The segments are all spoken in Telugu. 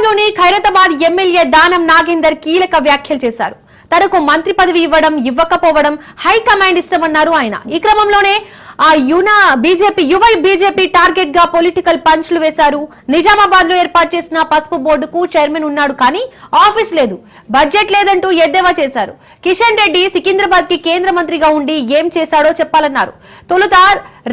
హైదరాబాద్ ఖైరతాబాద్ ఎమ్మెల్యే దానం నాగేందర్ కీలక వ్యాఖ్యలు చేశారు. తనకు మంత్రి పదవి ఇవ్వడం ఇవ్వకపోవడం హైకమాండ్ ఇష్టమన్నారు ఆయన. ఈ క్రమంలోనే ఆ యున బీజేపీ యువ బీజేపీ టార్గెట్గా పొలిటికల్ పంచ్లు వేశారు. నిజామాబాద్లో ఏర్పాటు చేసిన పసుపు బోర్డుకు చైర్మన్ ఉన్నాడు కానీ ఆఫీస్ లేదు. బడ్జెట్ లేదంటూ ఎద్దేవా చేశారు. కిషన్ రెడ్డి సికింద్రాబాద్కి కేంద్ర మంత్రిగా ఉండి ఏం చేశాడో చెప్పాలన్నారు. తొలుత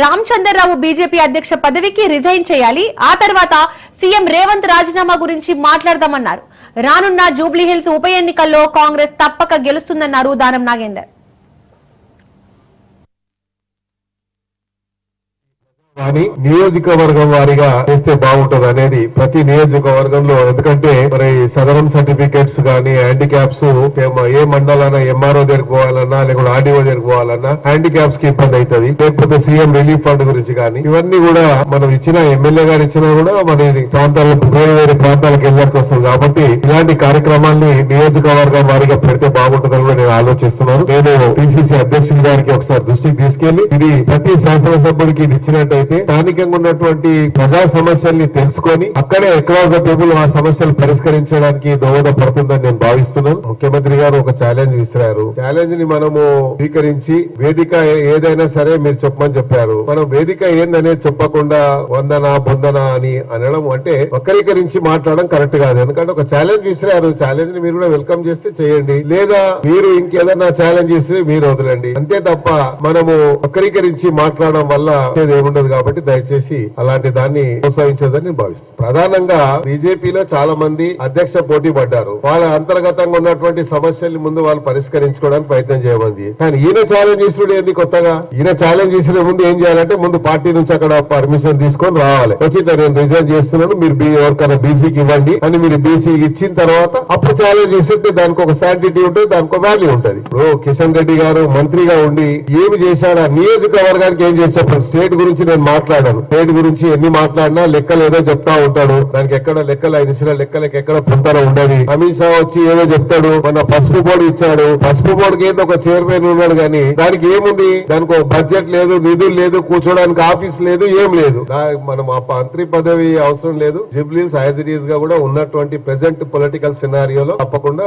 రామచంద్రరావు బీజేపీ అధ్యక్ష పదవికి రిజైన్ చేయాలి. ఆ తర్వాత సీఎం రేవంత్ రాజీనామా గురించి మాట్లాడదామన్నారు. రానున్న జూబ్లీహిల్స్ ఉప ఎన్నికల్లో కాంగ్రెస్ తప్పక గెలుస్తుందన్నారు దానం నాగేందర్. కానీ నియోజకవర్గం వారిగా చేస్తే బాగుంటది అనేది ప్రతి నియోజకవర్గంలో. ఎందుకంటే మరి సదరం సర్టిఫికేట్స్ కానీ హ్యాండిక్యాప్స్ ఏ మండలన్నా ఎంఆర్ఓ దగ్గరికి పోవాలన్నా లేకుంటే ఆర్డీఓ దగ్గరికి పోవాలన్నా హ్యాండిక్యాప్స్కి ఇబ్బంది అవుతుంది లేకపోతే సీఎం రిలీఫ్ ఫండ్ గురించి కానీ ఇవన్నీ కూడా మనం ఇచ్చిన ఎమ్మెల్యే గారు ఇచ్చినా కూడా మన ప్రాంతాలకు వేరే వేరే ప్రాంతాలకు వెళ్ళాల్సి వస్తుంది. కాబట్టి ఇలాంటి కార్యక్రమాల్ని నియోజకవర్గం వారిగా పెడితే బాగుంటుందని కూడా నేను ఆలోచిస్తున్నాను. నేను పిసిసి అధ్యక్షుడి గారికి ఒకసారి దృష్టికి తీసుకెళ్ళి ఇది ప్రతి శాసనసభ్యుడికి ఇది ఇచ్చినట్టయితే స్థానికంగా ఉన్నటువంటి ప్రజా సమస్యల్ని తెలుసుకొని అక్కడే అక్రాస్ ద టేబుల్ ఆ సమస్యలు పరిష్కరించడానికి దోహదపడుతుందని నేను భావిస్తున్నాను. ముఖ్యమంత్రి గారు ఒక ఛాలెంజ్ విసిరారు. ఛాలెంజ్ని మనము స్వీకరించి వేదిక ఏదైనా సరే మీరు చెప్పమని చెప్పారు. మనం వేదిక ఏందనేది చెప్పకుండా వందన బొందన అని అనడం అంటే వక్రీకరించి మాట్లాడడం కరెక్ట్ కాదు. ఎందుకంటే ఒక ఛాలెంజ్ విసిరారు. ఛాలెంజ్ని మీరు కూడా వెల్కమ్ చేస్తే చేయండి. లేదా మీరు ఇంకేదన్నా ఛాలెంజ్ చేస్తే మీరు వదలండి. అంతే తప్ప మనము వక్రీకరించి మాట్లాడడం వల్ల ఏముండదు కాబట్టి దయచేసి అలాంటి దాన్ని ప్రోత్సహించదని నేను భావిస్తున్నాను ప్రధానంగా బీజేపీలో చాలా మంది అధ్యక్ష పోటీ పడ్డారు. వాళ్ళ అంతర్గతంగా ఉన్నటువంటి సమస్యల్ని ముందు వాళ్ళు పరిష్కరించుకోవడానికి ప్రయత్నం చేయమంది. కానీ ఈయన ఛాలెంజ్ చేసినప్పుడు ఏంది కొత్తగా? ఈయన ఛాలెంజ్ చేసిన ముందు ఏం చేయాలంటే ముందు పార్టీ నుంచి అక్కడ పర్మిషన్ తీసుకొని రావాలి. వచ్చి నేను రిజైన్ చేస్తున్నాను మీరు ఎవరికైనా బీసీకి ఇవ్వండి అని మీరు బీసీకి ఇచ్చిన తర్వాత అప్పుడు ఛాలెంజ్ చేస్తుంటే దానికి ఒక శాంటిటీ ఉంటుంది దానికి ఒక వాల్యూ ఉంటుంది. ఇప్పుడు కిషన్ రెడ్డి గారు మంత్రిగా ఉండి ఏమి చేశాడు? ఆ నియోజకవర్గానికి ఏం చేశాడు? స్టేట్ గురించి నేను మాట్లాడాను. పేరు గురించి ఎన్ని మాట్లాడినా లెక్కలు ఏదో చెప్తా ఉంటాడు. దానికి ఎక్కడ లెక్కలు ఆయన ఇచ్చిన లెక్కలకి ఎక్కడ పొంతన ఉండదు. అమిత్ షా వచ్చి ఏదో చెప్తాడు. మన పసుపు బోర్డు ఇచ్చాడు. పసుపు బోర్డుకి ఏదో ఒక చైర్మన్ ఉన్నాడు కానీ దానికి ఏముంది? దానికి ఒక బడ్జెట్ లేదు నిధులు లేదు కూర్చోడానికి ఆఫీస్ లేదు ఏం లేదు. మనం ఆ మంత్రి పదవి అవసరం లేదు. జిబ్లీస్ యాజ్ ఇట్ ఈస్గా కూడా ఉన్నటువంటి ప్రెసెంట్ పొలిటికల్ సినారియోలో తప్పకుండా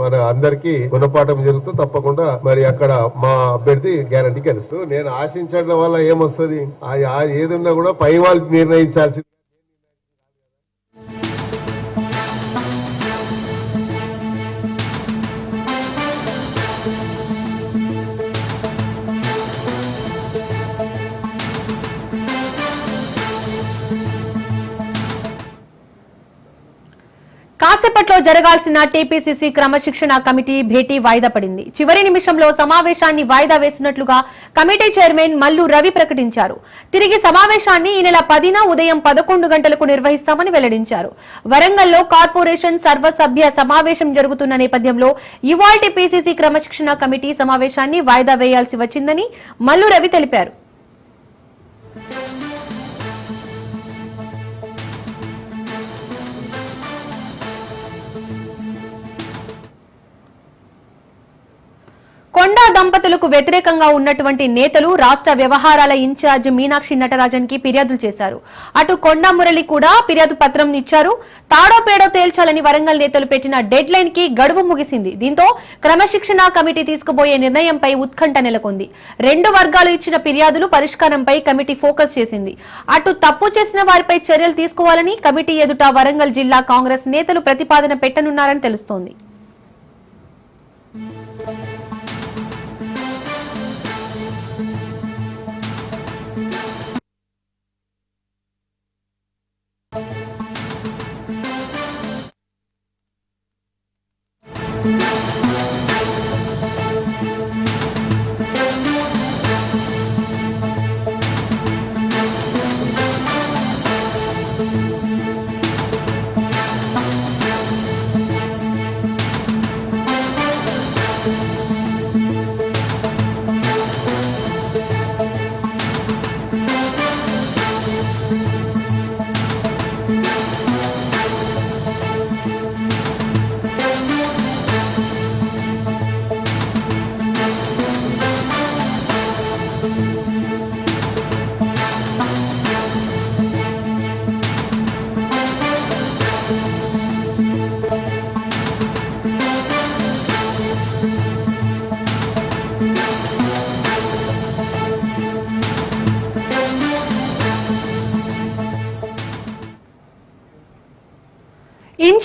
మన అందరికి గుణపాఠం జరుగుతూ తప్పకుండా మరి అక్కడ మా అభ్యర్థి గ్యారంటీ కలుస్తూ నేను ఆశించడం వల్ల ఏమొస్తుంది? ఆ ఏదున్నా కూడా పై వాళ్ళు నిర్ణయించాల్సి కాసేపట్లో జరగాల్సిన టీపీసీసీ క్రమశిక్షణ కమిటీ భేటీ వాయిదా పడింది. చివరి నిమిషంలో సమావేశాన్ని వాయిదా వేసినట్లుగా కమిటీ చైర్మన్ మల్లు రవి ప్రకటించారు. తిరిగి సమావేశాన్ని ఈ నెల పదిన ఉదయం పదకొండు గంటలకు నిర్వహిస్తామని వెల్లడించారు. వరంగల్లో కార్పొరేషన్ సర్వసభ్య సమావేశం జరుగుతున్న నేపథ్యంలో ఇవాల్టి పీసీసీ క్రమశిక్షణ కమిటీ సమావేశాన్ని వాయిదా వేయాల్సి వచ్చిందని మల్లు రవి తెలిపారు. కొండా దంపతులకు వ్యతిరేకంగా ఉన్నటువంటి నేతలు రాష్ట్ర వ్యవహారాల ఇన్ఛార్జ్ మీనాక్షి నటరాజన్కి ఫిర్యాదులు చేశారు. అటు కొండా మురళి కూడా ఫిర్యాదు పత్రం ఇచ్చారు. తాడో పేడో తేల్చాలని వరంగల్ నేతలు పెట్టిన డెడ్ లైన్కి గడువు ముగిసింది. దీంతో క్రమశిక్షణ కమిటీ తీసుకుపోయే నిర్ణయంపై ఉత్కంఠ నెలకొంది. రెండు వర్గాలు ఇచ్చిన ఫిర్యాదులు పరిష్కారంపై కమిటీ ఫోకస్ చేసింది. అటు తప్పు చేసిన వారిపై చర్యలు తీసుకోవాలని కమిటీ ఎదుట వరంగల్ జిల్లా కాంగ్రెస్ నేతలు ప్రతిపాదన పెట్టనున్నారని తెలుస్తోంది.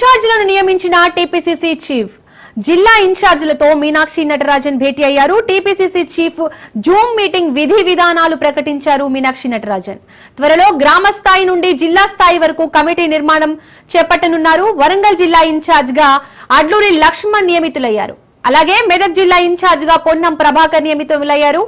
ఇన్ఛార్జీలను నియమించిన టీపీసీసీ చీఫ్. జిల్లా ఇన్ఛార్జీలతో మీనాక్షి నటరాజన్ భేటీ అయ్యారు. టీపీసీసీ చీఫ్ జూమ్ మీటింగ్ విధి విధానాలు ప్రకటించారు మీనాక్షి నటరాజన్. త్వరలో గ్రామ స్థాయి నుండి జిల్లా స్థాయి వరకు కమిటీ నిర్మాణం చేపట్టనున్నారు. వరంగల్ జిల్లా ఇన్ఛార్జ్గా అడ్లూరి లక్ష్మణ్ నియమితులయ్యారు. అలాగే మెదక్ జిల్లా ఇన్ఛార్జ్గా పొన్నం ప్రభాకర్ నియమితులయ్యారు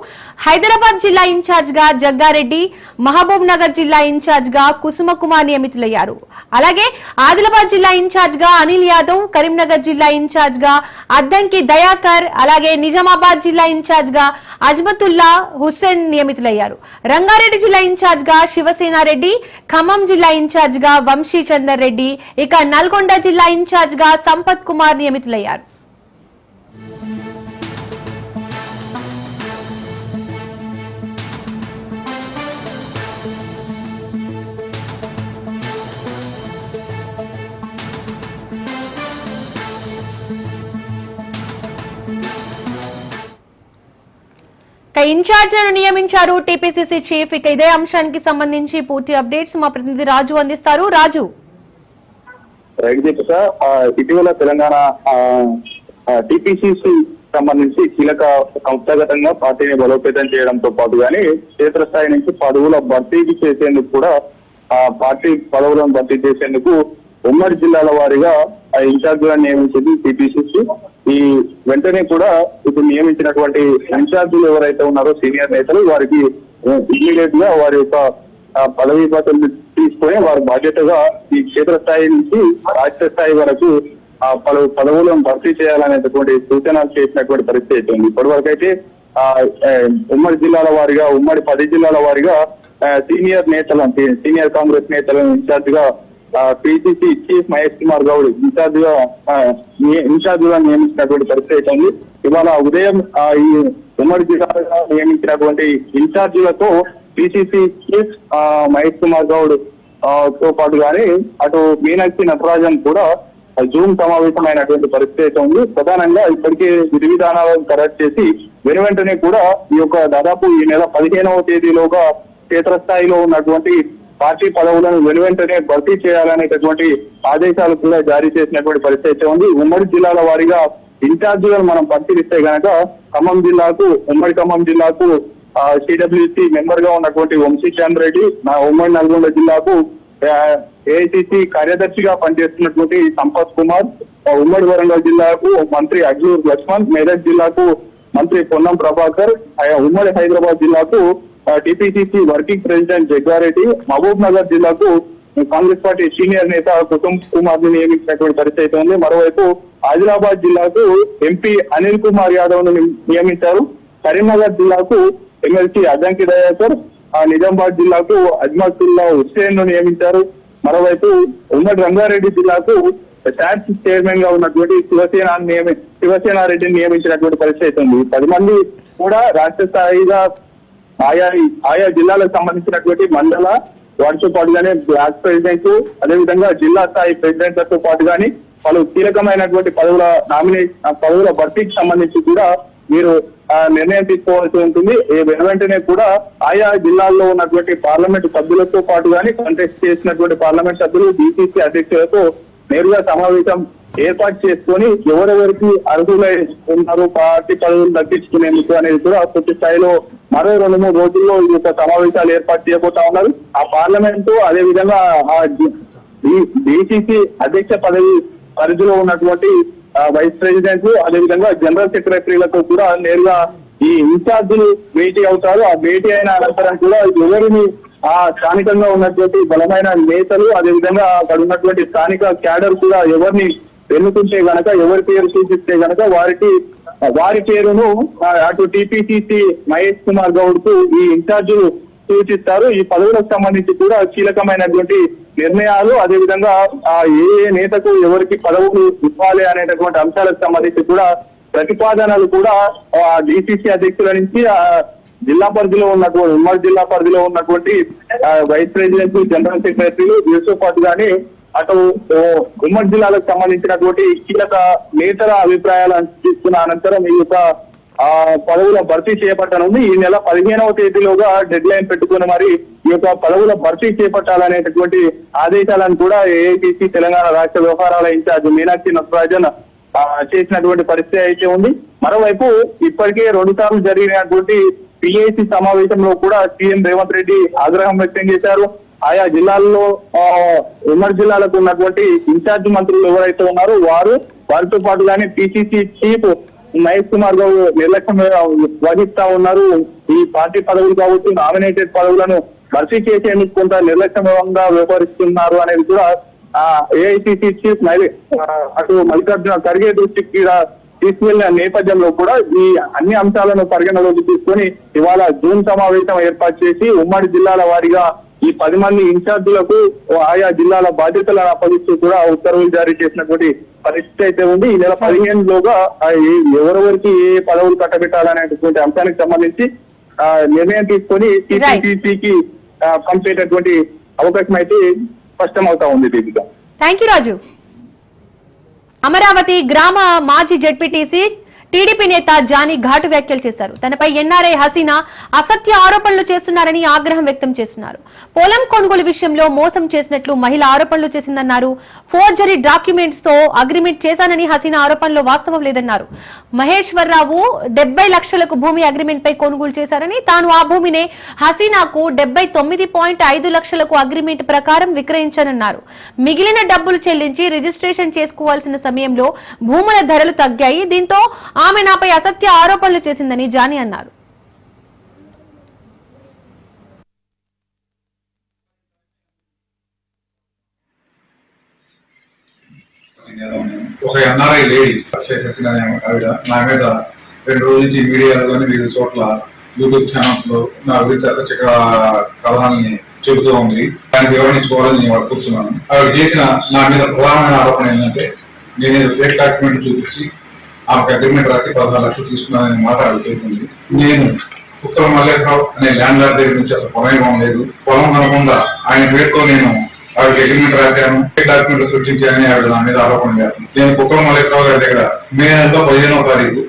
హైదరాబాద్ జిల్లా ఇన్ఛార్జ్గా జగ్గారెడ్డి మహబూబ్ నగర్ జిల్లా ఇన్ఛార్జ్గా కుసుమకుమార్ నియమితులయ్యారు. అలాగే ఆదిలాబాద్ జిల్లా ఇన్ఛార్జ్గా అనిల్ యాదవ్ కరీంనగర్ జిల్లా ఇన్ఛార్జ్గా అద్దంకి దయాకర్ అలాగే నిజామాబాద్ జిల్లా ఇన్ఛార్జ్గా అజ్మతుల్లా హుస్సేన్ నియమితులయ్యారు. రంగారెడ్డి జిల్లా ఇన్ఛార్జ్గా శివసేనారెడ్డి ఖమ్మం జిల్లా ఇన్ఛార్జ్గా వంశీ చందర్ రెడ్డి ఇక నల్గొండ జిల్లా ఇన్ఛార్జ్గా సంపత్ కుమార్ నియమితులయ్యారు. ఇన్ఛార్జ్లను నియమించారు టీపీసీసీ చీఫ్. ఇక ఇదే అంశానికి సంబంధించి పూర్తి అప్డేట్స్ మా ప్రతినిధి రాజు అందిస్తారు. రాజు. రైట్ దీపిక ఇటీవల తెలంగాణ టీపీసీసీ సంబంధించి కీలక సంస్థాగతంగా పార్టీని బలోపేతం చేయడంతో పాటు గానీ క్షేత్రస్థాయి నుంచి పదవుల భర్తీకి చేసేందుకు కూడా ఆ పార్టీ పదవులను భర్తీ చేసేందుకు ఉమ్మడి జిల్లాల వారీగా ఆ ఇన్ఛార్జీలను నియమించింది టీపీసీసీ. ఈ వెంటనే కూడా ఇప్పుడు నియమించినటువంటి ఇన్ఛార్జీలు ఎవరైతే ఉన్నారో సీనియర్ నేతలు వారికి ఇమ్మీడియట్గా వారి యొక్క పదవీ బాధ్యతలు తీసుకొని వారి బాధ్యతగా ఈ క్షేత్ర స్థాయి నుంచి రాష్ట్ర స్థాయి వరకు ఆ పలు పదవులను భర్తీ చేయాలనేటటువంటి సూచనలు చేసినటువంటి పరిస్థితి అయితే ఉంది. ఇప్పటి వరకు అయితే ఆ ఉమ్మడి జిల్లాల వారిగా ఉమ్మడి పది జిల్లాల వారిగా సీనియర్ నేతలను సీనియర్ కాంగ్రెస్ నేతలను ఇన్ఛార్జ్గా పిసిసి చీఫ్ మహేష్ కుమార్ గౌడ్ ఇన్ఛార్జ్గా ఇన్ఛార్జ్గా నియమించినటువంటి పరిస్థితి అయితే ఉంది ఇవాళ ఉదయం ఈ ఉమ్మడి జిల్లాగా నియమించినటువంటి ఇన్ఛార్జీలతో పిసిసి చీఫ్ మహేష్ కుమార్ గౌడ్ ఆ, తో పాటు అటు మీనాక్షి నటరాజన్ కూడా జూమ్ సమావేశమైనటువంటి పరిస్థితి అయితే ఉంది. ప్రధానంగా ఇప్పటికే విధి విధానాలను ఖరారు చేసి వెను వెంటనే కూడా ఈ యొక్క దాదాపు ఈ నెల పదిహేనవ తేదీలోగా క్షేత్రస్థాయిలో ఉన్నటువంటి పార్టీ పదవులను వెనువెంటనే భర్తీ చేయాలనేటటువంటి ఆదేశాలు కూడా జారీ చేసినటువంటి పరిస్థితి అయితే ఉంది. ఉమ్మడి జిల్లాల వారీగా ఇన్ఛార్జీలను మనం పరిశీలిస్తే గనక ఖమ్మం జిల్లాకు ఉమ్మడి ఖమ్మం జిల్లాకు సిడబ్ల్యూసి మెంబర్గా ఉన్నటువంటి వంశీ రెడ్డి నా ఉమ్మడి నల్గొండ జిల్లాకు ఏఐసిసి కార్యదర్శిగా పనిచేస్తున్నటువంటి సంపత్ కుమార్ ఆ, ఉమ్మడి వరంగల్ జిల్లాకు మంత్రి అగ్లూర్ లక్ష్మణ్ మేదక్ జిల్లాకు మంత్రి పొన్నం ప్రభాకర్ ఉమ్మడి హైదరాబాద్ జిల్లాకు TPCC working president Jaggareddy Mahabub Nagar జిల్లాకు కాంగ్రెస్ పార్టీ సీనియర్ నేత కుటుంబ్ కుమార్ని నియమించినటువంటి పరిస్థితి అయితే ఉంది. మరోవైపు ఆదిలాబాద్ జిల్లాకు ఎంపీ అనిల్ కుమార్ యాదవ్ను నియమించారు. కరీంనగర్ జిల్లాకు ఎమ్మెల్సీ అజంకి దయాకర్ ఆ నిజామాబాద్ జిల్లాకు అజ్మతుల్లా హుస్సేన్ను నియమించారు. మరోవైపు ఉమ్మడి రంగారెడ్డి జిల్లాకు ట్యాక్స్ చైర్మన్గా ఉన్నటువంటి శివసేన నియమి శివసేన రెడ్డిని నియమించినటువంటి పరిస్థితి అయితే ఉంది. పది మంది కూడా రాష్ట్ర స్థాయిగా ఆయా ఆయా జిల్లాలకు సంబంధించినటువంటి మండల వాటితో పాటుగానే బ్లాక్ ప్రెసిడెంట్ అదేవిధంగా జిల్లా స్థాయి ప్రెసిడెంట్లతో పాటుగాని పలు కీలకమైనటువంటి పదవుల నామినేషన్ పదవుల భర్తీకి సంబంధించి కూడా మీరు నిర్ణయం తీసుకోవాల్సి ఉంటుంది. వెను వెంటనే కూడా ఆయా జిల్లాల్లో ఉన్నటువంటి పార్లమెంట్ సభ్యులతో పాటు కానీ కంటెస్ట్ చేసినటువంటి పార్లమెంట్ సభ్యులు బీసీసీ అధ్యక్షులతో నేరుగా సమావేశం ఏర్పాటు చేసుకొని ఎవరెవరికి అర్హులై ఉన్నారు పార్టీ పదవులు దక్కించుకునేందుకు అనేది కూడా పూర్తి స్థాయిలో మరో రెండు మూడు రోజుల్లో ఈ యొక్క సమావేశాలు ఏర్పాటు చేయబోతా ఉన్నారు. ఆ పార్లమెంట్ అదే విధంగా ఆ డిసిసి అధ్యక్ష పదవి పరిధిలో ఉన్నటువంటి వైస్ ప్రెసిడెంట్ అదే విధంగా జనరల్ సెక్రటరీలతో కూడా నేరుగా ఈ ఇన్ఛార్జీలు భేటీ అవుతారు. ఆ భేటీ అయిన అనంతరం కూడా ఎవరిని ఆ స్థానికంగా ఉన్నటువంటి బలమైన నేతలు అదే విధంగా అక్కడ ఉన్నటువంటి స్థానిక క్యాడర్ కూడా ఎవరిని ఎన్నుకుంటే గనక ఎవరి పేరు సూచిస్తే గనక వారికి వారి పేరును అటు టిపిసిసి మహేష్ కుమార్ గౌడ్కు ఈ ఇన్ఛార్జీలు సూచిస్తారు. ఈ పదవులకు సంబంధించి కూడా కీలకమైనటువంటి నిర్ణయాలు అదే విధంగా ఆ ఏ ఏ నేతకు ఎవరికి పదవులు ఇవ్వాలి అనేటటువంటి అంశాలకు సంబంధించి కూడా ప్రతిపాదనలు కూడా డిసిసి అధ్యక్షుల నుంచి ఆ జిల్లా పరిధిలో ఉన్నటువంటి ఉమ్మడి జిల్లా పరిధిలో ఉన్నటువంటి వైస్ ప్రెసిడెంట్ జనరల్ సెక్రటరీలు వీరితో పాటు గానీ అటు ఓ, ఉమ్మడి జిల్లాలకు సంబంధించినటువంటి కీలక నేతల అభిప్రాయాలు తీసుకున్న అనంతరం ఈ యొక్క పదవుల భర్తీ చేపట్టనుంది. ఈ నెల పదిహేనవ తేదీలోగా డెడ్ లైన్ పెట్టుకుని మరి ఈ యొక్క పదవుల భర్తీ చేపట్టాలనేటటువంటి ఆదేశాలను కూడా ఏఐటీసీ తెలంగాణ రాష్ట్ర వ్యవహారాల ఇన్ఛార్జ్ మీనాక్షి నటరాజన్ చేసినటువంటి పరిస్థితి అయితే ఉంది. మరోవైపు ఇప్పటికే రెండు సార్లు జరిగినటువంటి పిఐసి సమావేశంలో కూడా సీఎం రేవంత్ రెడ్డి ఆగ్రహం వ్యక్తం చేశారు. ఆయా జిల్లాల్లో ఉమ్మడి జిల్లాలకు ఉన్నటువంటి ఇన్ఛార్జ్ మంత్రులు ఎవరైతే ఉన్నారో వారు వారితో పాటు కానీ పిసిసి చీఫ్ మహేష్ కుమార్ గౌడ్ నిర్లక్ష్యం వహిస్తా ఉన్నారు. ఈ పార్టీ పదవులు కావచ్చు నామినేటెడ్ పదవులను భర్తీ చేసేందుకు కొంత నిర్లక్ష్యంగా వ్యవహరిస్తున్నారు అనేది కూడా ఏఐసిసి చీఫ్ మై- అటు మల్లికార్జున ఖర్గే దృష్టికి కూడా నేపథ్యంలో కూడా ఈ అన్ని అంశాలను పరిగణలోకి తీసుకొని ఇవాళ జూన్ సమావేశం ఏర్పాటు చేసి ఉమ్మడి జిల్లాల వారీగా ఈ పది మంది ఇన్ఛార్జీలకు ఆయా జిల్లాల బాధ్యతలను అప్పగిస్తూ కూడా ఉత్తర్వులు జారీ చేసినటువంటి పరిస్థితి అయితే ఉంది. ఈ నెల పదిహేనులోగా ఆ ఏ- ఎవరెవరికి ఏ పదవులు కట్టబెట్టాలనేటువంటి అంశానికి సంబంధించి నిర్ణయం తీసుకొని టీపీసీకి పంపేటటువంటి అవకాశం అయితే స్పష్టమవుతా ఉంది దీపిక థ్యాంక్ యూ రాజు అమరావతి గ్రామ మాజీ జడ్పీటీసీ టీడీపీ నేత జానీ ఘాటు వ్యాఖ్యలు చేశారు. తనపై ఎన్ఆర్ఐ హసీనా అసత్య ఆరోపణలు చేస్తున్నారని ఆగ్రహం వ్యక్తం చేస్తున్నారు. పొలం కొనుగోలు విషయంలో మోసం చేసినట్లు మహిళ ఆరోపణలు చేసిందన్నారు. ఫోర్జరీ డాక్యుమెంట్స్తో అగ్రిమెంట్ చేశానని హసీనా ఆరోపణలో వాస్తవం లేదన్నారు. మహేశ్వరరావు డెబ్బై లక్షలకు భూమి అగ్రిమెంట్ పై కొనుగోలు చేశారని తాను ఆ భూమినే హసీనాకు డెబ్బై తొమ్మిది పాయింట్ ఐదు లక్షలకు అగ్రిమెంట్ ప్రకారం విక్రయించానన్నారు. మిగిలిన డబ్బులు చెల్లించి రిజిస్ట్రేషన్ చేసుకోవాల్సిన సమయంలో భూముల ధరలు తగ్గాయి. దీంతో ఆమె నాపై అసత్య ఆరోపణలు చేసిందని జానీ అన్నారు. ఒక ఎన్ఆర్ఐ లేడీ షేక్ ఆవిడ. నా మీద రెండు రోజుల నుంచి మీడియాలో కానీ వివిధ చోట్ల యూట్యూబ్ ఛానల్స్లో నా గురించి అసత్యక కథనాలని చెబుతూ ఉంది. దానికి వివరించుకోవాలని నేను కూర్చున్నాను ఆవిడ చేసిన నా మీద ప్రధానమైన ఆరోపణ ఏంటంటే నేను ఫేక్ డాక్యుమెంట్ చూపించి ఆమెకు అగ్రిమెంట్ రాసి పదహారు లక్షలు తీసుకున్నానని మాట అడుగుతుంది నేను కుక్కల మల్లేశ్వరరావు అనే ల్యాండ్ లార్డ్ దగ్గర నుంచి అసలు పొలం ఇవ్వడం లేదు. పొలం కనకుండా ఆయన పేరుతో నేను ఆవిడ అగ్రిమెంట్ రాశాను. డాక్యుమెంట్ సృష్టించానని ఆవిడ దాని మీద ఆరోపణ చేస్తాను నేను కుక్కల మల్లేశ్వరరావు గారి దగ్గర మే నెలలో పదిహేనవ తారీఖు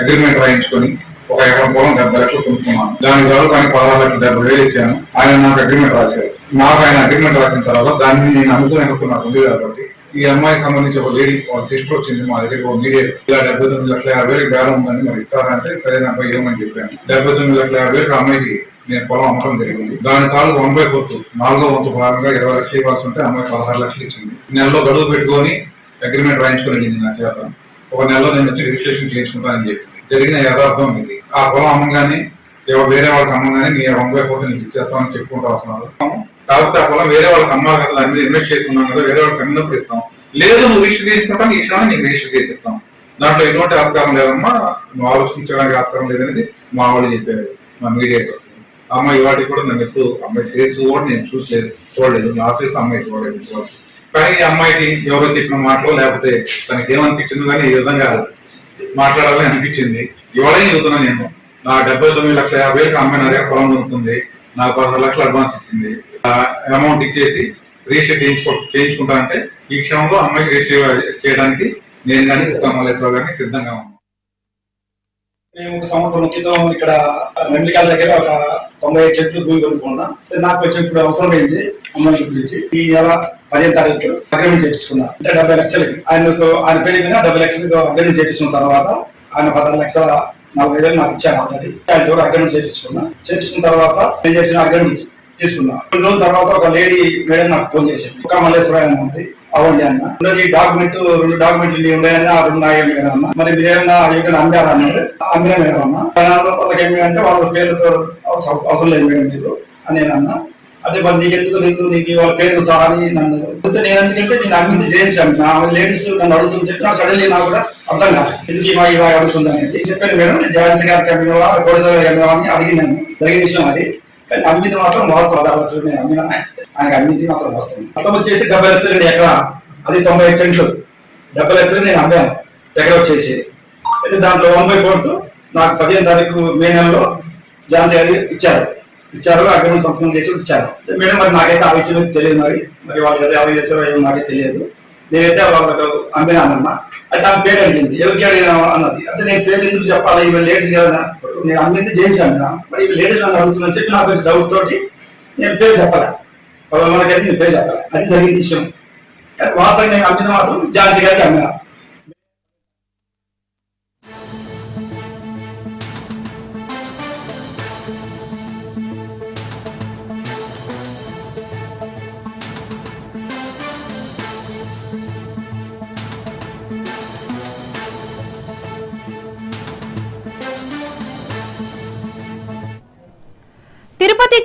అగ్రిమెంట్ రాయించుకొని ఒక ఎకరం పొలం డెబ్బై లక్షలు కొనుక్కున్నాను. దాని ద్వారా కానీ పదహారు లక్షలు డెబ్బై వేలు ఇచ్చాను. ఆయన నాకు అగ్రిమెంట్ రాశారు. నాకు ఆయన అగ్రిమెంట్ రాసిన తర్వాత దాన్ని నేను అమ్ముకుని అనుకున్నాను ఉంది కాబట్టి ఈ అమ్మాయికి సంబంధించి ఒక లేడీ సిస్టర్ వచ్చింది మా దగ్గర ఒక మీడియా ఇలా డెబ్బై తొమ్మిది లక్షల యాభై వేలు బేరం ఉందని మరి ఇస్తారంటే సరే నాకు ఇవ్వమని చెప్పాను. డెబ్బై తొమ్మిది లక్షల యాభై వేలకు అమ్మాయికి నేను పొలం అమ్మడం జరిగింది. దాని తాలూకు వన్ బై ఫోర్త్ నాలుగో వంతు భాగంగా ఇరవై లక్షలు ఇవ్వాల్సి ఉంటే అమ్మాయి పదహారు లక్షలు ఇచ్చింది. నెలలో గడువు పెట్టుకొని అగ్రిమెంట్ రాయించుకొని వెళ్ళింది నా చేత. ఒక నెలలో నేను వచ్చి రిజిస్ట్రేషన్ చేయించుకుంటానని చెప్పింది. జరిగిన యథార్థం ఇది. ఆ పొలం అమ్మగానే ఎవరు వేరే వాళ్ళకి అమ్మగానే నీ వన్ బై ఫోర్త్ నీకు ఇచ్చేస్తామని చెప్పుకుంటూ వస్తున్నారు. కాబట్టి ఆ పొలం వేరే వాళ్ళకి అమ్మాలి కదా దాని మీద ఇన్వెస్ట్ చేస్తున్నాం కదా వేరే వాళ్ళకి అమ్మినప్పుడు ఇస్తాం లేదు నువ్వు రిజిస్టర్ చేసుకుంటాను ఈ క్షణాన్ని నీకు రిజిస్టర్ చేపిస్తాం దాంట్లో ఎటువంటి ఆస్కారం లేదమ్మా నువ్వు ఆలోచించడానికి ఆస్కారం లేదనేది మా వాళ్ళు చెప్పారు మా మీడియా అమ్మాయి వాటికి కూడా నన్ను ఎప్పుడు అమ్మాయి ఫేస్ కూడా నేను చూసలేదు చూడలేదు. నా ఫేస్ అమ్మాయి చూడలేదు కానీ ఈ అమ్మాయికి ఎవరో చెప్పిన మాటలో లేకపోతే తనకి ఏమనిపించింది కానీ ఈ విధంగా మాట్లాడాలని అనిపించింది. ఇవాళే చెబుతున్నాను నేను నా డెబ్బై తొమ్మిది లక్షల యాభై వేలకు అమ్మాయి నా దగ్గర పొలం ఉంటుంది నాకు పదహారు లక్షలు అడ్వాన్స్ ఇచ్చింది. అమౌంట్ ఇచ్చేసి రిజిస్టర్ చేయించుకో చేయించుకుంటా అంటే ఈ క్షణంలో అమ్మాయికి రిజిస్టర్ చేయడానికి నేను కానీ మల్లేశ్వరరావు గారిని సిద్ధంగా ఉన్నాను. మేము ఒక సంవత్సరం క్రితం ఇక్కడ నందికాల దగ్గర ఒక తొంభై ఐదు చెట్లు భూమి కొనుక్కున్నాం. నాకు వచ్చి ఇప్పుడు అవసరమైంది అమ్మాయి గురించి. ఈ నెల పదిహేను తారీఖు అగ్రిమెంట్ చేపించుకున్నా అంటే డెబ్బై లక్షలకి. ఆయనకు ఆయన పేరు మీద డెబ్బై లక్షలకు అగ్రిమెంట్ చేపించుకున్న తర్వాత ఆయన పదహారు లక్షల నలభై వేలు నాకు ఇచ్చాను ఆల్రెడీ. ఆయన ద్వారా అగ్రిమెంట్ చేపించుకున్నా చేపించుకున్న తర్వాత నేను చేసిన అగ్రిమెంట్? తీసుకున్నా. రెండు రోజుల తర్వాత ఒక లేడీ మేడం నాకు ఫోన్ చేసింది. ఒక మల్లేశ్వరాయన ఉంది. అవ్వండి అన్న. రెండోది ఈ డాక్యుమెంట్ రెండు డాక్యుమెంట్లు ఇవి ఉన్నాయని ఆ రెండు నాయకులు మేడం అన్న. మరి మీరేమన్నా ఇక్కడ అమ్మారా అన్నాడు అమ్మిన మేడం అన్న. వాళ్ళకి ఏమి అంటే వాళ్ళ పేర్లతో అవసరం లేదు మేడం మీకు అని నేను అన్నా. అంటే మరి నీకు ఎందుకు నీకు నీకు వాళ్ళ పేరు సహా అని నన్ను అయితే నేను ఎందుకంటే నేను అమ్మింది చేయించాను నా లేడీస్ నన్ను అడుగుతుంది చెప్పిన సడన్లీ నాకు కూడా అర్థం కాదు ఎందుకు ఇవా మా ఇవా అడుగుతుంది అనేది? చెప్పాను మేడం జాన్సీ గారికి అమ్మినవా కోడిసారి అమ్మినవా అని అడిగినాను. జరిగిన విషయం అది. కానీ అన్నింటి మాత్రం వాస్తవం అసలు నేను అమ్మిన ఆయనకి అమ్మింది మాత్రం వాస్తవం మొత్తం వచ్చేసి డెబ్బై లక్షలు నేను అది తొంభై ఐదు సెంట్లు. డెబ్బై లక్షలు నేను అమ్మాను ఎక్కడ వచ్చేసి. అయితే దాంట్లో వన్ బై ఫోర్త్ నాకు పదిహేను తారీఖు మే నెలలో ఝాన్సీ గారు ఇచ్చారు. ఇచ్చారు అగ్రిమెంట్ సంతకం చేసి ఇచ్చారు. మేడం మరి నాకైతే ఆ విషయం తెలియదు మరి. మరి వాళ్ళు ఎలా చేశారో ఏమో నాకే తెలియదు. నేనైతే వాళ్ళకు అమ్మినానమ్మా అయితే ఆమె పేరు అడిగింది ఎవరికి అడిగినా అన్నది. అంటే నేను పేరు ఎందుకు చెప్పాలి? ఇవి లేట్ కదా. నేను అందరినీ జయించాను అమ్మినా మరి లేడీస్ అని అడుగుతుందని చెప్పి నాకు కొంచెం డౌట్ తోటి నేను పేరు చెప్పాలి? చెప్పలే గారికి నేను పేరు చెప్పాలి? అది జరిగిన విషయం. కానీ వాస్తవంగా నేను అమ్మిన మాత్రం జాన్సీ గారికి అమ్మినా.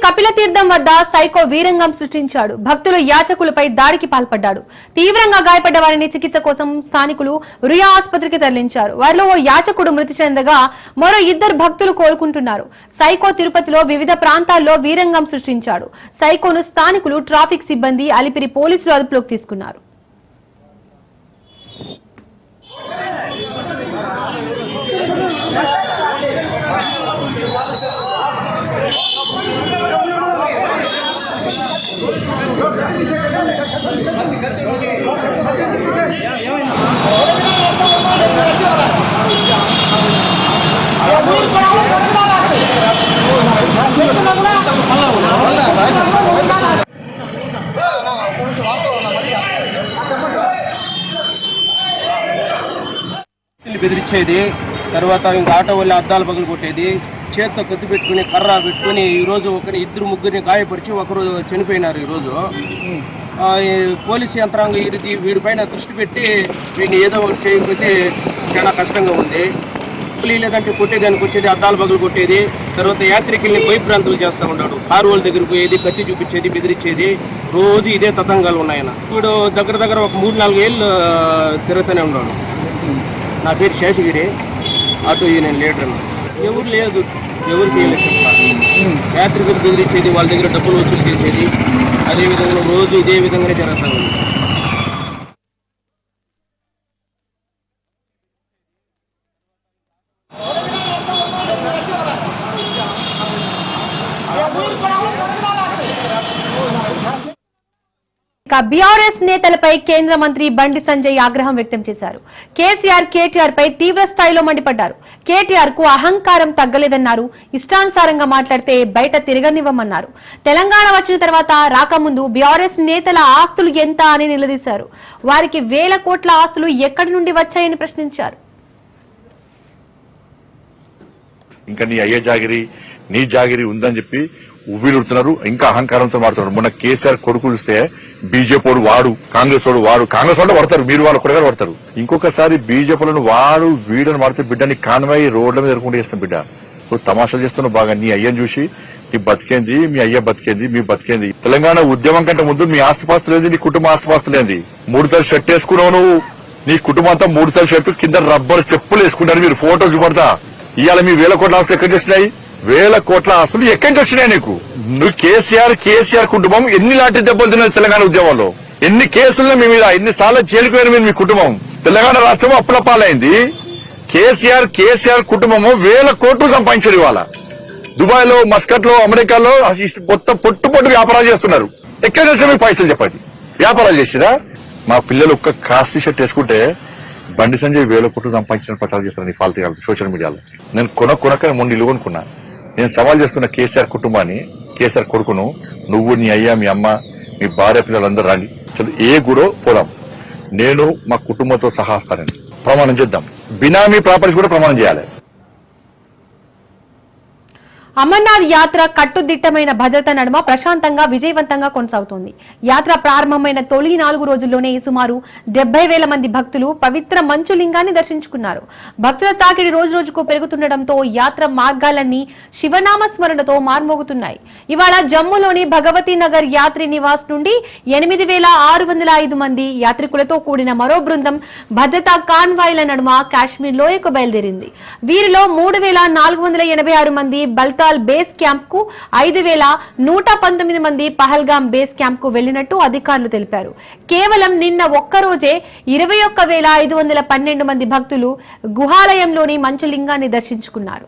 కపిల తీర్థం వద్ద సైకో వీరంగం సృష్టించాడు. భక్తులు యాచకులపై దాడికి పాల్పడ్డాడు. తీవ్రంగా గాయపడ్డ వారిని చికిత్స కోసం స్థానికులు రియా ఆసుపత్రికి తరలించారు. వారిలో ఓ యాచకుడు మృతి చెందగా మరో ఇద్దరు భక్తులు కోలుకుంటున్నారు. సైకో తిరుపతిలో వివిధ ప్రాంతాల్లో వీరంగం సృష్టించాడు. సైకోను స్థానికులు ట్రాఫిక్ సిబ్బంది అలిపిరి పోలీసులు అదుపులోకి తీసుకున్నారు. బెదిరించేది తర్వాత ఇంకా ఆటో వాళ్ళ అద్దాలు పగులు కొట్టేది చేత్తో కత్తి పెట్టుకుని కర్ర పెట్టుకుని ఈరోజు ఒకరి ఇద్దరు ముగ్గురిని గాయపరిచి ఒకరు చనిపోయినారు ఈరోజు పోలీసు యంత్రాంగం ఇది వీడిపైన దృష్టి పెట్టి వీడిని ఏదో ఒకటి చేయకపోతే చాలా కష్టంగా ఉంది. పోలీ లేదంటే కొట్టేదానికి వచ్చేది అద్దాలు పగులు కొట్టేది తర్వాత యాత్రికుల్ని భయభ్రాంతులు చేస్తూ ఉన్నాడు. కారు వాళ్ళ దగ్గర పోయేది కత్తి చూపించేది బెదిరించేది రోజు ఇదే తతంగాలు ఉన్నాయన. ఇప్పుడు దగ్గర దగ్గర ఒక మూడు నాలుగు ఏళ్ళు తిరుగుతూనే ఉన్నాడు. నా పేరు శేషగిరి అటు ఇది నేను లీడర్ ఎవరు లేదు. ఎవరికి ఏం లేదు యాత్రికులు బెదిరించేది వాళ్ళ దగ్గర డబ్బులు వసూలు చేసేది అదేవిధంగా రోజు ఇదే విధంగానే జరుగుతూ ఉంది ఇక బీఆర్ఎస్ నేతలపై కేంద్ర మంత్రి బండి సంజయ్ ఆగ్రహం వ్యక్తం చేశారు. కేసీఆర్ కేటీఆర్ పై తీవ్ర స్థాయిలో మండిపడ్డారు. కేటీఆర్కు అహంకారం తగ్గలేదన్నారు. ఇష్టానుసారంగా మాట్లాడితే బయట తిరగనివ్వమన్నారు. తెలంగాణ వచ్చిన తర్వాత రాకముందు బీఆర్ఎస్ నేతల ఆస్తులు ఎంత అని నిలదీశారు. వారికి వేల కోట్ల ఆస్తులు ఎక్కడి నుండి వచ్చాయని ప్రశ్నించారు. ఇంకా నీ అయ్యే జాగిరి నీ జాగిరి ఉందని చెప్పి ఉవ్విలుడుతున్నారు ఇంకా అహంకారంతో మారుతున్నారు. మొన్న కేసీఆర్ కొడుకు చూస్తే బీజేపీ వాడు వాడు కాంగ్రెస్ వాడు వాడు కాంగ్రెస్ వాడు పడతారు మీరు వాళ్ళు కూడా పడతారు. ఇంకొకసారి బీజేపీలను వాడు వీడని మాడితే బిడ్డని కాన్వాయి రోడ్ల మీద ఎదుర్కొంటే చేస్తాం బిడ్డ. నువ్వు తమాషాలు చేస్తున్నావు బాగా నీ అయ్యని చూసి నీ బతికేంది మీ అయ్య బతికేంది మీ బతికేంది. తెలంగాణ ఉద్యమం కంటే ముందు మీ ఆస్తిపాస్తులు లేదు నీ కుటుంబ ఆస్తిపాస్తులు లేదు మూడు తల షర్ట్ వేసుకున్నావు నువ్వు. నీ కుటుంబం అంతా మూడు తల షర్టు కింద రబ్బర్ చెప్పులు వేసుకుంటారు మీరు. ఫోటో చూపడతా. ఇవాళ మీ వేల కోట్ల ఆస్తులు ఎక్కడ చేసినాయి? వేల కోట్ల ఆస్తులు ఎక్కడి నుంచి వచ్చినాయి నీకు? నువ్వు కేసీఆర్ కేసీఆర్ కుటుంబం ఎన్ని లాంటి దెబ్బలు తిన్నది తెలంగాణ ఉద్యమంలో? ఎన్ని కేసులు మీ మీద? ఎన్ని సార్లు జైలుకు మీరు మీ కుటుంబం? తెలంగాణ రాష్ట్రం అప్పుల పాలైంది. కేసీఆర్ కేసీఆర్ కుటుంబము వేల కోట్లు సంపాదించారు ఇవాళ. దుబాయ్లో మస్కట్లో అమెరికాలో మొత్తం పొట్టు పొట్టు వ్యాపారాలు చేస్తున్నారు. ఎక్కడ చేసిన మీకు పైసలు చెప్పండి. వ్యాపారాలు చేసిరా? మా పిల్లలు ఒక్క కాస్ట్లీ షర్ట్ వేసుకుంటే బండి సంజయ్ వేల కోట్లు సంపాదించిన ప్రచారం చేస్తున్నారు ఫాల్తీ సోషల్ మీడియాలో. నేను కొన కొనక మొండి ఇల్లు కొనుక్కున్నా. నేను సవాల్ చేస్తున్న కేసీఆర్ కుటుంబాన్ని కేసీఆర్ కొడుకును నువ్వు నీ అయ్యా మీ అమ్మ మీ భార్య పిల్లలందరూ రండి. చలో ఏ గురో పోదాం. నేను మా కుటుంబంతో సహాస్తానని ప్రమాణం చేద్దాం. బినామీ ప్రాపర్టీస్ కూడా ప్రమాణం చేయాలి. అమర్నాథ్ యాత్ర కట్టుదిట్టమైన భద్రత నడుమ ప్రశాంతంగా విజయవంతంగా కొనసాగుతోంది. యాత్ర ప్రారంభమైన తొలి నాలుగు రోజుల్లోనే సుమారు డెబ్బై వేల మంది భక్తులు పవిత్ర మంచులింగాన్ని దర్శించుకున్నారు. భక్తుల తాకిడి రోజు రోజుకు పెరుగుతుండటంతో యాత్ర మార్గాలన్నీ శివనామ స్మరణతో మార్మోగుతున్నాయి. ఇవాళ జమ్మూలోని భగవతి నగర్ యాత్రి నివాస్ నుండి ఎనిమిది వేల ఆరు వందల ఐదు మంది యాత్రికులతో కూడిన మరో బృందం భద్రతా కాన్వాయ్ల నడుమ కాశ్మీర్ లోయకు బయలుదేరింది. వీరిలో మూడు వేల నాలుగు వందల ఎనభై ఆరు మంది బల్తా బల్తాల్ బేస్ క్యాంప్కు ఐదు వేల నూట పంతొమ్మిది మంది పహల్గాం బేస్ క్యాంప్కు వెళ్ళినట్టు అధికారులు తెలిపారు. కేవలం నిన్న ఒక్కరోజే ఇరవై ఒక్క వేల ఐదు వందల పన్నెండు మంది భక్తులు గుహాలయంలోని మంచులింగాన్ని దర్శించుకున్నారు.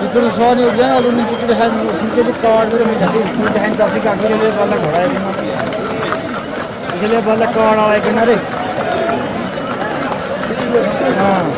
बिल्कुल सवाल उठ जाए और उन्हें उनके भी कवाड़ में सीट हैं। काफ़ी काफ़ी घोड़ा है इसलिए वाला कवाड़ आए करना हाँ।